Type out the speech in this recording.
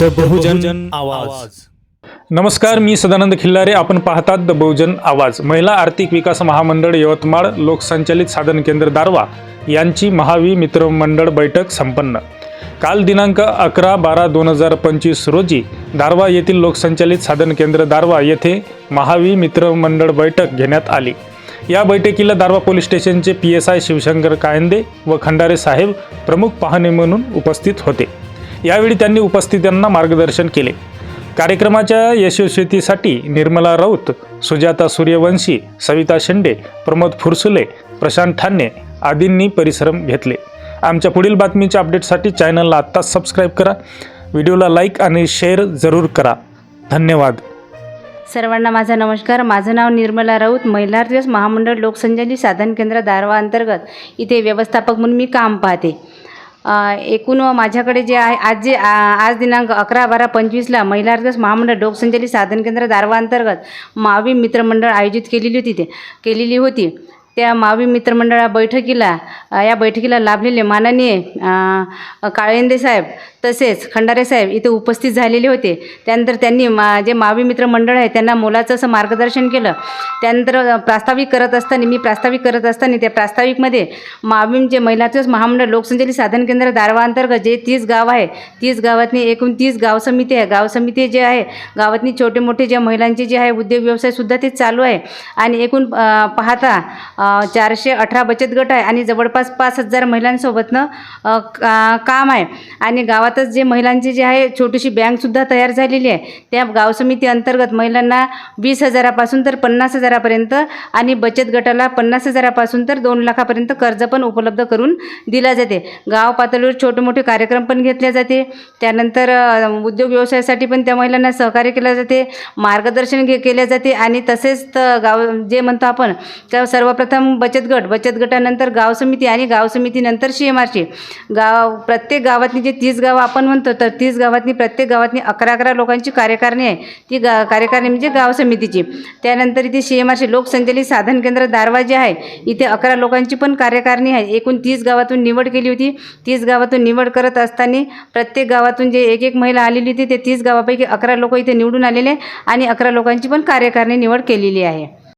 The बहुजन आवाज. नमस्कार मी सदानंद खिल्लारे. आपण पाहतात द बहुजन आवाज. महिला आर्थिक विकास महामंडळ यवतमाळ लोकसंचालित साधन केंद्र दारवा यांची महावी मित्रमंडळ बैठक संपन्न. काल दिनांक अकरा बारा दोन हजार पंचवीस रोजी दारवा येथील लोकसंचालित साधन केंद्र दारवा येथे महावी मित्रमंडळ बैठक घेण्यात आली. या बैठकीला दारवा पोलीस स्टेशनचे P S I Shivshankar Kayande व खंडारे साहेब प्रमुख पाहुणे म्हणून उपस्थित होते. यावेळी त्यांनी उपस्थितांना मार्गदर्शन केले. कार्यक्रमाच्या यशस्वीतीसाठी निर्मला राऊत सुजाता सूर्यवंशी सविता शेंडे प्रमोद फुरसुले प्रशांत ठाणे आदींनी परिश्रम घेतले. आमच्या पुढील बातमीच्या अपडेटसाठी चॅनलला आत्ताच सबस्क्राईब करा. व्हिडिओला लाईक आणि शेअर जरूर करा. धन्यवाद. सर्वांना माझा नमस्कार. माझं नाव निर्मला राऊत महिलार दिवस महामंडळ लोकसंचालित साधन केंद्र दारवा अंतर्गत. इथे व्यवस्थापक म्हणून मी काम पाहते. एकूण माझ्याकडे जे आहे आज जे आज दिनांक अकरा बारा पंचवीसला महिला दिवस महामंडळ लोकसंचालित साधन केंद्र दारवाअंतर्गत मावी मित्रमंडळ आयोजित केलेली होती ते केलेली होती. त्या मावी मित्रमंडळा बैठकीला या बैठकीला लाभलेले माननीय काळेंदे साहेब तसेच खंडारे साहेब इथे उपस्थित झालेले होते. त्यानंतर त्यांनी मा जे मावी मित्र मंडळ आहे त्यांना मोलाचं असं मार्गदर्शन केलं. त्यानंतर प्रास्ताविक करत असताना मी प्रास्ताविक करत असताना त्या प्रास्ताविकमध्ये मावी जे महिलाचं महामंडळ लोकसंचालित साधन केंद्र दारवाअंतर्गत जे तीस गाव आहे तीस गावातनी एकूण तीस गाव समिती आहे. गाव समिती जे आहे गावातनी छोटे मोठे जे महिलांचे जे आहे उद्योग व्यवसायसुद्धा ते चालू आहे. आणि एकूण पाहता चारशे अठरा बचत गट आहे आणि जवळपास पाच हजार महिलांसोबतनं का- काम आहे. आणि गावात गावातच जे महिलांची जे आहे छोटीशी बँकसुद्धा तयार झालेली आहे. त्या गाव समिती अंतर्गत महिलांना वीस हजारापासून तर पन्नास हजारापर्यंत आणि बचत गटाला पन्नास हजारापासून तर दोन लाखापर्यंत कर्ज पण उपलब्ध करून दिला जाते. गाव पातळीवर छोटे मोठे कार्यक्रम पण घेतले जाते. त्यानंतर उद्योग व्यवसायासाठी पण त्या महिलांना सहकार्य केलं जाते. मार्गदर्शन घे केले जाते आणि तसेच तर गाव जे म्हणतो आपण तर सर्वप्रथम बचत गट बचत गटानंतर गाव समिती आणि गाव समितीनंतर सी एम आरची गाव प्रत्येक गावातली जे तीस गाव आपण म्हणतो तर तीस गावातनी प्रत्येक गावातनी अकरा अकरा लोकांची कार्यकारणी आहे. ती गा कार्यकारणी म्हणजे गाव समितीची. त्यानंतर इथे सी एम आरची लोकसंचालित साधन केंद्र दारवा जे आहे इथे अकरा लोकांची पण कार्यकारणी आहे. एकूण तीस गावातून निवड केली होती. तीस गावातून निवड करत असताना प्रत्येक गावातून जे एक एक महिला आलेली होती ते तीस गावापैकी अकरा लोक इथे निवडून आलेले आणि अकरा लोकांची पण कार्यकारणी निवड केलेली आहे.